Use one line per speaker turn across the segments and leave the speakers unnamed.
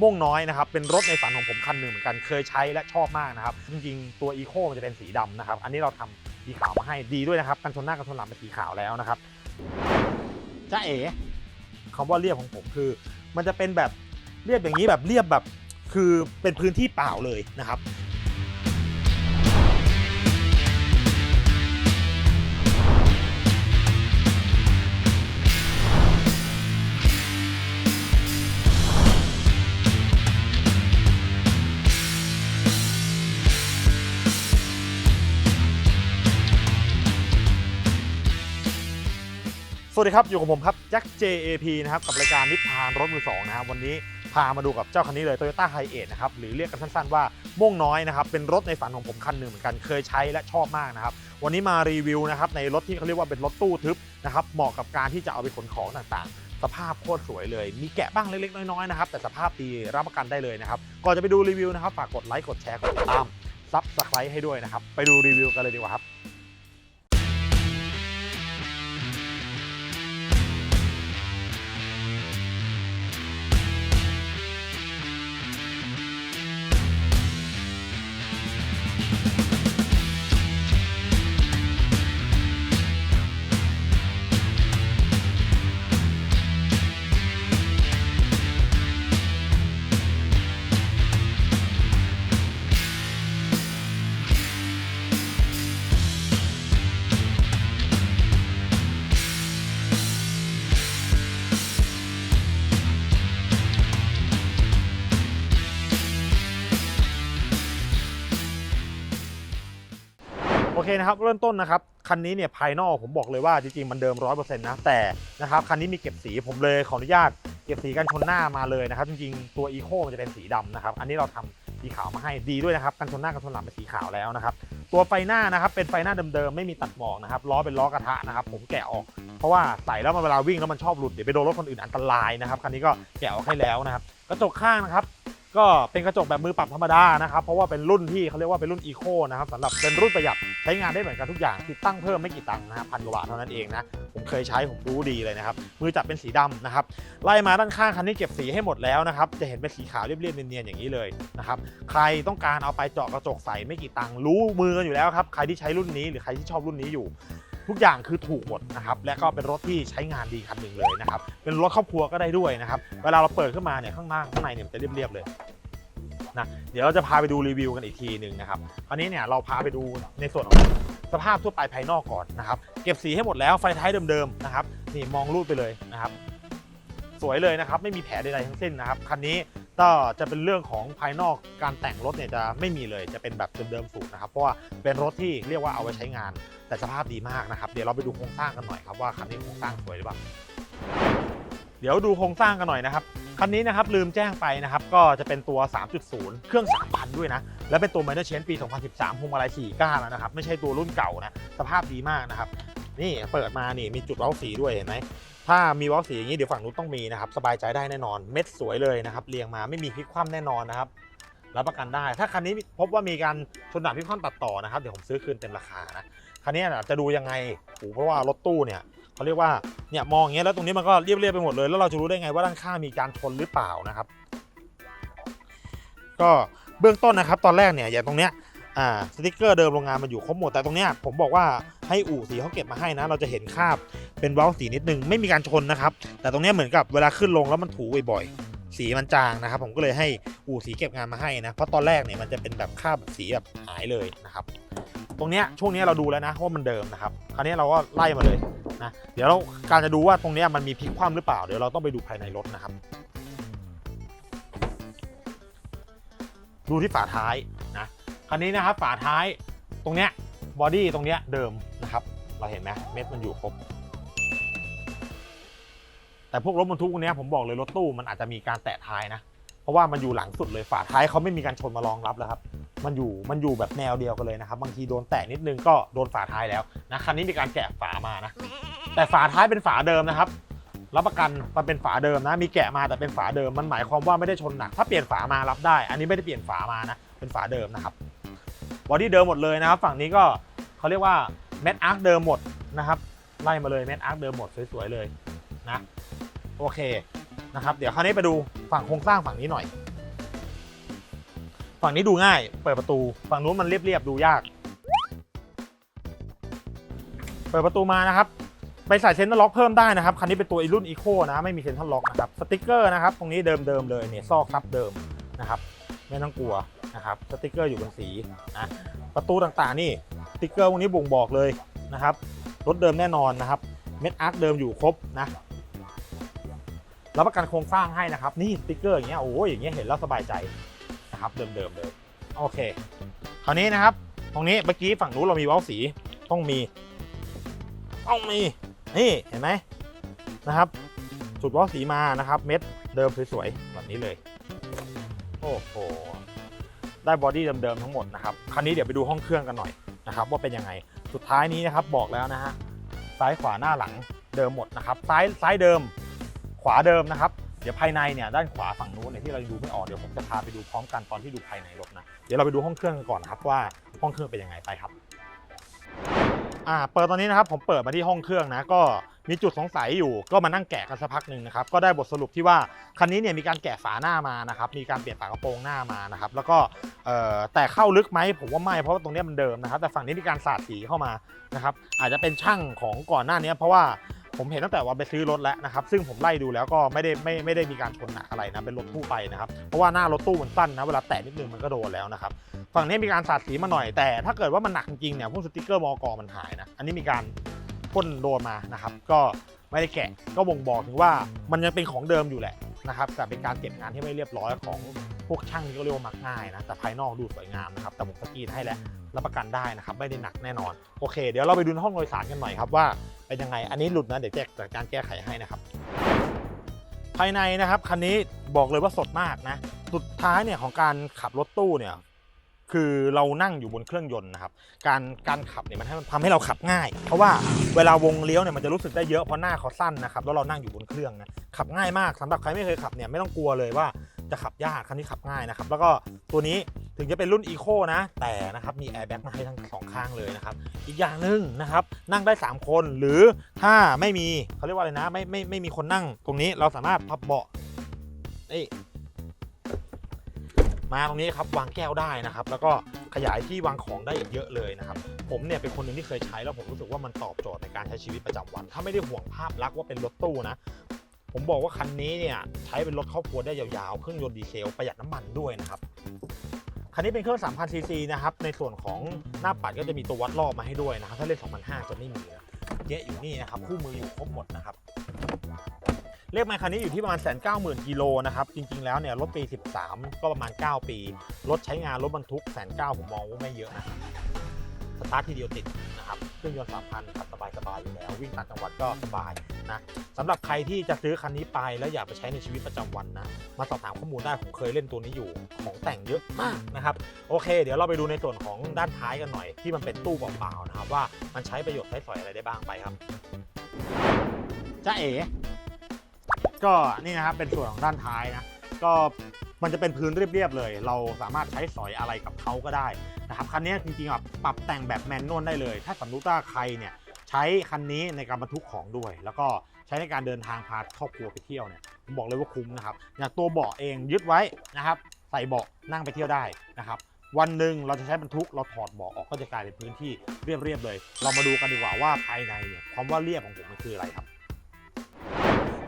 ม่วงน้อยนะครับ เป็นรถในฝันของผมคันหนึ่งเหมือนกัน เคยใช้และชอบมากนะครับ จริงๆ ตัวอีโคมันจะเป็นสีดำนะครับ อันนี้เราทำสีขาวมาให้ดีด้วยนะครับ กันชนหน้ากันชนหลังเป็นสีขาวแล้วนะครับจ้าเอ๋คำว่าเรียบของผมคือ มันจะเป็นแบบเรียบอย่างนี้แบบเรียบแบบคือเป็นพื้นที่เปล่าเลยนะครับ วัสดีครับ อยู่กับผมครับแจ็ค JAP นะครับกับรายการนิพพานรถมือสองนะครับวันนี้พามาดูกับเจ้าคันนี้เลย Toyota h i a นะครับหรือเรียกกันสั้นๆว่าม่วงน้อยนะครับเป็นรถในฝันของผมคันหนึ่งเหมือนกันเคยใช้และชอบมากนะครับวันนี้มารีวิวนะครับในรถที่เขาเรียกว่าเป็นรถตู้ทึบนะครับเหมาะกับการที่จะเอาไปขนของต่างๆ สภาพโคตรสวยเลย มีแกะบ้างเล็กๆน้อยๆนะครับแต่สภาพดีรับประกันได้เลยนะครับก่อนจะไปดูรีวิวนะครับฝากกดไลค์กดแชร์กดติดตามซับสไครต์ให้ด้วยนะครับไปดูรีวิวกันเลยดีกว่าครับ อเคนะครับเริ่มต้นนะครับคันนี้เนี่ยภายนอกผมบอกเลยว่าจริงๆมันเดิม100%นะแต่นะครับคันนี้มีเก็บสีผมเลยขออนุญาตเก็บสีกันชนหน้ามาเลยนะครับจริงๆตัวอีโคมันจะเป็นสีดำนะครับอันนี้เราทำสีขาวมาให้ดีด้วยนะครับกันชนหน้ากันชนหลังเป็นสีขาวแล้วนะครับตัวไฟหน้านะครับเป็นไฟหน้าเดิมๆไม่มีตัดหมอกนะครับล้อเป็นล้อกระทะนะครับผมแกะออก เพราะว่าใส่แล้วมันเวลาวิ่งแล้วมันชอบหลุดเดี๋ยวไปโดนรถคนอื่นอันตรายนะครับคันนี้ก็แกะออกให้แล้วนะครับกระจกข้างนะครับ ก็เป็นกระจกแบบมือปรับธรรมดานะครับ เพราะว่าเป็นรุ่นที่เขาเรียกว่าเป็นรุ่นอีโคนะครับสำหรับเป็นรุ่นประหยัดใช้งานได้เหมือนกันทุกอย่างติดตั้งเพิ่มไม่กี่ตังค์นะครับพันกว่าบาทเท่านั้นเองนะผมเคยใช้ผมรู้ดีเลยนะครับมือจับเป็นสีดำนะครับไล่มาด้านข้างคันนี้เก็บสีให้หมดแล้วนะครับจะเห็นเป็นสีขาวเรียบๆเนียนๆอย่างนี้เลยนะครับใครต้องการเอาไปเจาะกระจกใสไม่กี่ตังค์รู้มือกันอยู่แล้วครับใครที่ใช้รุ่นนี้หรือใครที่ชอบรุ่นนี้อยู่ ทุกอย่างคือถูกหมดนะครับและก็เป็นรถที่ใช้งานดีคันหนึ่งเลยนะครับเป็นรถครอบครัวก็ได้ด้วยนะครับเวลาเราเปิดขึ้นมาเนี่ยข้างหน้าข้างในเนี่ยมันจะเรียบๆเลยนะเดี๋ยวเราจะพาไปดูรีวิวกันอีกทีหนึ่งนะครับคราวนี้เนี่ยเราพาไปดูในส่วนของสภาพทั่วไปภายนอกก่อนนะครับ เก็บสีให้หมดแล้วไฟท้ายเดิมๆนะครับนี่มองรูดไปเลยนะครับ สวยเลยนะครับ ไม่มีแผลใดๆทั้งสิ้นนะครับคันนี้ ก็จะเป็นเรื่องของภายนอกการแต่งรถเนี่ยจะไม่มีเลยจะเป็นแบบเดิมๆสูตรนะครับเพราะว่าเป็นรถที่เรียกว่าเอาไว้ใช้งาน แต่สภาพดีมากนะครับ เดี๋ยวเราไปดูโครงสร้างกันหน่อยครับว่าคันนี้โครงสร้างสวยหรือเปล่าเดี๋ยวดูโครงสร้างกันหน่อยนะครับคันนี้นะครับลืมแจ้งไปนะครับก็จะเป็นตัว 3.0 เครื่อง 3,000 ด้วยนะ และเป็นตัว Minor Change ปี 2013พวงมาลัย4ก้านแล้วนะครับ ไม่ใช่ตัวรุ่นเก่านะ สภาพดีมากนะครับ นี่เปิดมานี่มีจุดเว้าสีด้วยเห็นไหมถ้ามีเว้าสีอย่างนี้เดี๋ยวฝั่งนู้นต้องมีนะครับสบายใจได้แน่นอนเม็ดสวยเลยนะครับเรียงมาไม่มีพลิกคว่ำแน่นอนนะครับรับประกันได้ ถ้าคันนี้พบว่ามีการชนด่าพลิกคว่ำตัดต่อนะครับเดี๋ยวผมซื้อคืนเต็มราคานะคันนี้จะดูยังไงโอ้เพราะว่ารถตู้เนี่ยเขาเรียกว่าเนี่ยมองอย่างเงี้ยแล้วตรงนี้มันก็เรียบๆไปหมดเลย แล้วเราจะรู้ได้ไงว่าด้านข้างมีการชนหรือเปล่านะครับ ก็เบื้องต้นนะครับ ตอนแรกเนี่ยอย่างตรงเนี้ย อ่าสติกเกอร์เดิมโรงงานมันอยู่ครบหมดแต่ตรงเนี้ยผมบอกว่าให้อู่สีเขาเก็บมาให้นะ เราจะเห็นคราบเป็นเว้าสีนิดนึงไม่มีการชนนะครับ แต่ตรงเนี้ยเหมือนกับเวลาขึ้นลงแล้วมันถูบ่อยๆสีมันจางนะครับ ผมก็เลยให้อู่สีเก็บงานมาให้นะเพราะตอนแรกเนี่ยมันจะเป็นแบบคราบสีแบบหายเลยนะครับ ตรงเนี้ยช่วงเนี้ยเราดูแล้วนะว่ามันเดิมนะครับคราวนี้เราก็ไล่มาเลยนะเดี๋ยวเราการจะดูว่าตรงเนี้ยมันมีพลิกคว่ำหรือเปล่าเดี๋ยวเราต้องไปดูภายในรถนะครับ ดูที่ฝาท้าย คันนี้นะครับฝาท้ายตรงเนี้ยบอดี้ตรงเนี้ยเดิมนะครับ เราเห็นไหมเม็ดมันอยู่ครบ แต่พวกรถบรรทุกเนี้ยผมบอกเลยรถตู้มันอาจจะมีการแตะท้ายนะ เพราะว่ามันอยู่หลังสุดเลยฝาท้ายเขาไม่มีการชนมารองรับแล้วครับ มันอยู่มันอยู่แบบแนวเดียวกันเลยนะครับ บางทีโดนแตะนิดนึงก็โดนฝาท้ายแล้วนะคันนี้มีการแกะฝามานะ แต่ฝาท้ายเป็นฝาเดิมนะครับรับประกันมันเป็นฝาเดิมนะ มีแกะมาแต่เป็นฝาเดิมมันหมายความว่าไม่ได้ชนหนัก ถ้าเปลี่ยนฝามารับได้ อันนี้ไม่ได้เปลี่ยนฝามานะ เป็นฝาเดิมนะครับ บอดี้เดิมหมดเลยนะครับ ฝั่งนี้ก็เขาเรียกว่าเม็ดอาร์คเดิมหมดนะครับ ไล่มาเลยเม็ดอาร์คเดิมหมดสวยๆเลยนะโอเคนะครับ เดี๋ยวคราวนี้ไปดูฝั่งโครงสร้างฝั่งนี้หน่อย ฝั่งนี้ดูง่ายเปิดประตู ฝั่งนู้นมันเรียบๆดูยาก เปิดประตูมานะครับไปใส่เซ็นเตอร์ล็อกเพิ่มได้นะครับ คันนี้เป็นตัวรุ่นอีโคนะ ไม่มีเซ็นเตอร์ล็อกนะครับ สติกเกอร์นะครับ ตรงนี้เดิมๆเลยเนี่ยซอกซับเดิมนะครับ ไม่ต้องกลัว นะครับสติกเกอร์อยู่บนสีนะประตูต่างๆนี่สติกเกอร์พวกนี้บ่งบอกเลยนะครับรถเดิมแน่นอนนะครับเม็ดอาร์คเดิมอยู่ครบนะรับประกันโครงสร้างให้นะครับ นี่สติกเกอร์อย่างเงี้ยโอ้ยอย่างเงี้ยเห็นแล้วสบายใจนะครับเดิมๆเลยโอเค คราวนี้นะครับ ตรงนี้เมื่อกี้ฝั่งนู้นเรามีเว้าสีต้องมี ต้องมีนี่เห็นไหมนะครับจุดเว้าสีมานะครับ เม็ดเดิมสวยๆแบบนี้เลย โอ้โห ได้บอดี้เดิมๆทั้งหมดนะครับคราวนี้เดี๋ยวไปดูห้องเครื่องกันหน่อยนะครับว่าเป็นยังไงสุดท้ายนี้นะครับบอกแล้วนะฮะซ้ายขวาหน้าหลังเดิมหมดนะครับซ้ายซ้ายเดิม ขวาเดิมนะครับเดี๋ยวภายในเนี่ยด้านขวาฝั่งนู้นเนี่ยที่เราดูไม่ออกเดี๋ยวผมจะพาไปดูพร้อมกันตอนที่ดูภายในรถนะเดี๋ยวเราไปดูห้องเครื่องกันก่อนนะครับว่าห้องเครื่องเป็นยังไงไปครับ อ่าเปิดตอนนี้นะครับผมเปิดมาที่ห้องเครื่องนะก็มีจุดสงสัยอยู่ก็มานั่งแกะกันสักพักหนึ่งนะครับก็ได้บทสรุปที่ว่าคันนี้เนี่ยมีการแกะฝาหน้ามานะครับมีการเปลี่ยนฝากระโปรงหน้ามานะครับแล้วก็เอ่อแต่เข้าลึกไหมผมว่าไม่เพราะว่าตรงนี้มันเดิมนะครับแต่ฝั่งนี้มีการสาดสีเข้ามานะครับอาจจะเป็นช่างของก่อนหน้านี้เพราะว่า ผมเห็นตั้งแต่วันไปซื้อรถแล้วนะครับ ซึ่งผมไล่ดูแล้วก็ไม่ได้ไม่ไม่ได้มีการชนหนักอะไรนะ เป็นรถทั่วไปนะครับ เพราะว่าหน้ารถตู้มันสั้นนะ เวลาแตะนิดนึงมันก็โดนแล้วนะครับ ฝั่งนี้มีการสาดสีมาหน่อย แต่ถ้าเกิดว่ามันหนักจริงเนี่ย พวกสติกเกอร์มอกมันหายนะ อันนี้มีการพ่นโดนมานะครับ ก็ไม่ได้แกะ ก็บ่งบอกถึงว่ามันยังเป็นของเดิมอยู่แหละ นะครับแต่เป็นการเก็บงานที่ไม่เรียบร้อยของพวกช่างที่เขาเรียกว่ามักง่ายนะแต่ภายนอกดูสวยงามนะครับแต่ผมสกรีนให้แล้วรับประกันได้นะครับไม่ได้หนักแน่นอนโอเค เดี๋ยวเราไปดูห้องโดยสารกันหน่อยครับว่าเป็นยังไงอันนี้หลุดนะเดี๋ยวแจ้จัดการแก้ไขให้นะครับภายในนะครับคันนี้บอกเลยว่าสดมากนะสุดท้ายเนี่ยของการขับรถตู้เนี่ย คือเรานั่งอยู่บนเครื่องยนต์นะครับ การการขับเนี่ยมันทำให้เราขับง่าย เพราะว่าเวลาวงเลี้ยวเนี่ยมันจะรู้สึกได้เยอะเพราะหน้าเขาสั้นนะครับแล้วเรานั่งอยู่บนเครื่องนะขับง่ายมากสำหรับใครไม่เคยขับเนี่ยไม่ต้องกลัวเลยว่าจะขับยากคันนี้ขับง่ายนะครับแล้วก็ตัวนี้ถึงจะเป็นรุ่นอีโคนะแต่นะครับมีแอร์แบ็กมาให้ทั้งสองข้างเลยนะครับอีกอย่างหนึ่งนะครับนั่งได้ 3 คนหรือถ้าไม่มีเขาเรียกว่าอะไรนะไม่ไม่ไม่มีคนนั่งตรงนี้เราสามารถพับเบาะนี่ มาตรงนี้ครับวางแก้วได้นะครับ แล้วก็ขยายที่วางของได้อีกเยอะเลยนะครับ ผมเนี่ยเป็นคนหนึ่งที่เคยใช้แล้วผมรู้สึกว่ามันตอบโจทย์ในการใช้ชีวิตประจำวัน ถ้าไม่ได้ห่วงภาพลักษณ์ว่าเป็นรถตู้นะ ผมบอกว่าคันนี้เนี่ยใช้เป็นรถครอบครัวได้ยาวๆ เครื่องยนต์ดีเซลประหยัดน้ำมันด้วยนะครับคันนี้เป็นเครื่อง 3,000 ซีซีนะครับ ในส่วนของหน้าปัดก็จะมีตัววัดรอบมาให้ด้วยนะครับ ถ้าเล่น2,500จะไม่มีนะเจ๊อยู่นี่นะครับ คู่มืออยู่ครบหมดนะครับ เลขไมล์คันนี้อยู่ที่ประมาณแสนเก้าหมื่นกิโลนะครับ จริง ๆ แล้วเนี่ยรถปี 13 ก็ประมาณ 9 ปี รถใช้งานรถบรรทุกแสนเก้าผมมองว่าไม่เยอะนะ สตาร์ททีเดียวติดนะครับ เครื่องยนต์3,000ขับสบายๆอยู่แล้ว วิ่งต่างจังหวัดก็สบายนะสำหรับใครที่จะซื้อคันนี้ไปแล้วอยากไปใช้ในชีวิตประจำวันนะ มาสอบถามข้อมูลได้ผมเคยเล่นตัวนี้อยู่ของแต่งเยอะมากนะครับ โอเค เดี๋ยวเราไปดูในส่วนของด้านท้ายกันหน่อย ที่มันเป็นตู้เปล่าๆนะครับว่ามันใช้ประโยชน์ใช้สอยอะไรได้บ้างไปครับจ้าเอ๋ ก็นี่นะครับเป็นส่วนของด้านท้ายนะก็มันจะเป็นพื้นเรียบๆเลย เราสามารถใช้สอยอะไรกับเขาก็ได้นะครับคันนี้จริงๆอะปรับแต่งแบบแมนนวลได้เลย ถ้าสมมติว่าใครเนี่ยใช้คันนี้ในการบรรทุกของด้วย แล้วก็ใช้ในการเดินทางพาครอบครัวไปเที่ยวเนี่ยผมบอกเลยว่าคุ้มนะครับอย่างตัวเบาะเองยึดไว้นะครับ ใส่เบาะนั่งไปเที่ยวได้นะครับวันหนึ่งเราจะใช้บรรทุกเราถอดเบาะออกก็จะกลายเป็นพื้นที่เรียบๆเลย เรามาดูกันดีกว่าว่าภายในเนี่ยคำว่าเรียบของผมมันคืออะไรครับ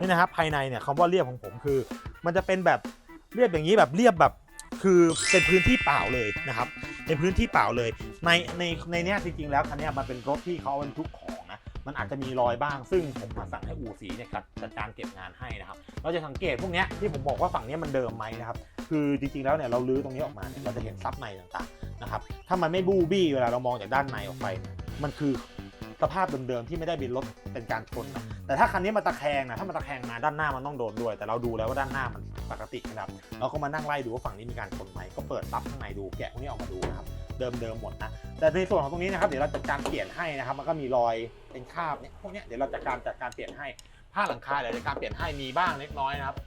นี่นะครับภายในเนี่ยคำว่าเรียบของผมคือ มันจะเป็นแบบเรียบอย่างนี้แบบเรียบแบบคือเป็นพื้นที่เปล่าเลยนะครับเป็นพื้นที่เปล่าเลย ในในในเนี้ยจริงๆแล้วคันนี้มันเป็นรถที่เขาบรรทุกของนะมันอาจจะมีรอยบ้าง ซึ่งผมมาสั่งให้อู่สีเนี่ยครับจัดการเก็บงานให้นะครับ เราจะสังเกตพวกเนี้ยที่ผมบอกว่าฝั่งเนี้ยมันเดิมไหมนะครับ คือจริงๆแล้วเนี่ยเราลื้อตรงนี้ออกมาเนี่ยเราจะเห็นซับในต่างๆนะครับ ถ้ามันไม่บูบี้เวลาเรามองจากด้านในออกไป มันคือ สภาพเดิมๆที่ไม่ได้บินรถเป็นการชนนะแต่ถ้าคันนี้มันตะแคงนะถ้ามันตะแคงมาด้านหน้ามันต้องโดนด้วย แต่เราดูแล้วว่าด้านหน้ามันปกตินะครับเราก็มานั่งไล่ดูว่าฝั่งนี้มีการชนไหมก็เปิดซับข้างในดูแกะพวกนี้ออกมาดูนะครับเดิมๆหมดนะแต่ในส่วนของตรงนี้นะครับเดี๋ยวเราจัดการเปลี่ยนให้นะครับ มันก็มีรอยเป็นคราบเนี่ยพวกเนี้ยเดี๋ยวเราจัดการจัดการเปลี่ยนให้ผ้าหลังคาเดี๋ยวจัดการเปลี่ยนให้มีบ้างเล็กน้อยนะครับ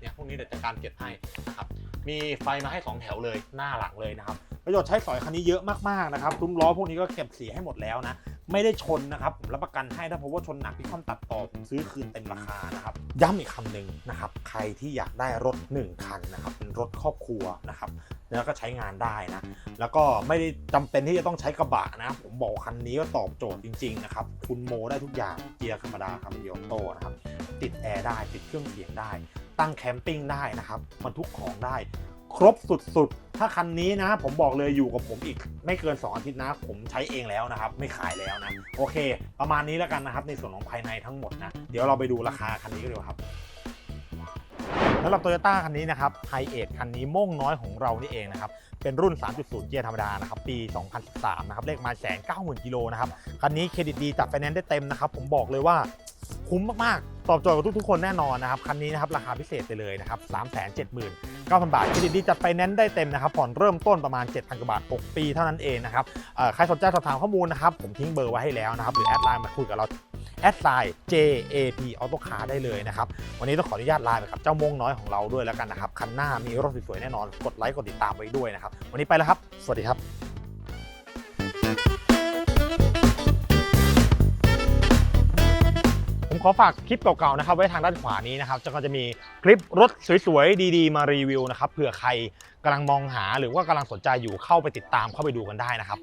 เนี่ยพวกนี้เดี๋ยวจัดการเปลี่ยนให้นะครับมีไฟมาให้สองแถวเลยหน้าหลังเลยนะครับประโยชน์ใช้สอยคันนี้เยอะมากๆนะครับ ซุ้มล้อพวกนี้ก็เก็บสีให้หมดแล้วนะ ไม่ได้ชนนะครับผมรับประกันให้ถ้าเพราะว่าชนหนักพี่คอมตัดต่อผมซื้อคืนเต็มราคานะครับย้ำอีกคำหนึ่งนะครับใครที่อยากได้รถ 1 คันนะครับเป็นรถครอบครัวนะครับแล้วก็ใช้งานได้นะ แล้วก็ไม่ได้จำเป็นที่จะต้องใช้กระบะนะ ผมบอกคันนี้ก็ตอบโจทย์จริงๆนะครับ คุณโมได้ทุกอย่าง เกียร์ธรรมดาครับเกียอโต้นะครับ ติดแอร์ได้ ติดเครื่องเสียงได้ ตั้งแคมปิ้งได้นะครับบรรทุกของได้ ครบสุดๆ ถ้าคันนี้นะ ผมบอกเลยอยู่กับผมอีก ไม่เกิน 2 อาทิตย์นะ ผมใช้เองแล้วนะครับ ไม่ขายแล้วนะ โอเค ประมาณนี้แล้วกันนะครับ ในส่วนของภายในทั้งหมดนะ เดี๋ยวเราไปดูราคาคันนี้กันดีกว่าครับสำหรับโตโยต้าคันนี้นะครับไฮเอทคันนี้โม่งน้อยของเรานี่เองนะครับ เป็นรุ่น 3.0 เกียร์ธรรมดานะครับ ปี 2013 นะครับ เลขมาแสนเก้าหมื่นกิโลนะครับ คันนี้เครดิตดีจัดไฟแนนซ์ได้เต็มนะครับ ผมบอกเลยว่าคุ้มมาก ๆ ตอบโจทย์กับทุกๆ คนแน่นอนนะครับ คันนี้นะครับ ราคาพิเศษไปเลยนะครับ 9,000 บาทเครดิตดีจัดไฟแนนซ์ได้เต็มนะครับผ่อนเริ่มต้นประมาณ 7,000กว่าบาท 6 ปีเท่านั้นเองนะครับใครสนใจสอบถามข้อมูลนะครับผมทิ้งเบอร์ไว้ให้แล้วนะครับหรือแอดไลน์มาคุยกับเราแอดไลน์ JAP Auto Car ได้เลยนะครับ วันนี้ต้องขออนุญาตลาไปกับเจ้ามงน้อยของเราด้วยแล้วกันนะครับ คันหน้ามีรถสวยๆแน่นอน กดไลค์กดติดตามไว้ด้วยนะครับ วันนี้ไปแล้วครับ สวัสดีครับ ขอฝากคลิปเก่าๆนะครับไว้ทางด้านขวานี้นะครับจะก็จะมีคลิปรถสวยๆดีๆ มารีวิวนะครับเผื่อใครกำลังมองหาหรือว่ากำลังสนใจอยู่เข้าไปติดตามเข้าไปดูกันได้นะครับ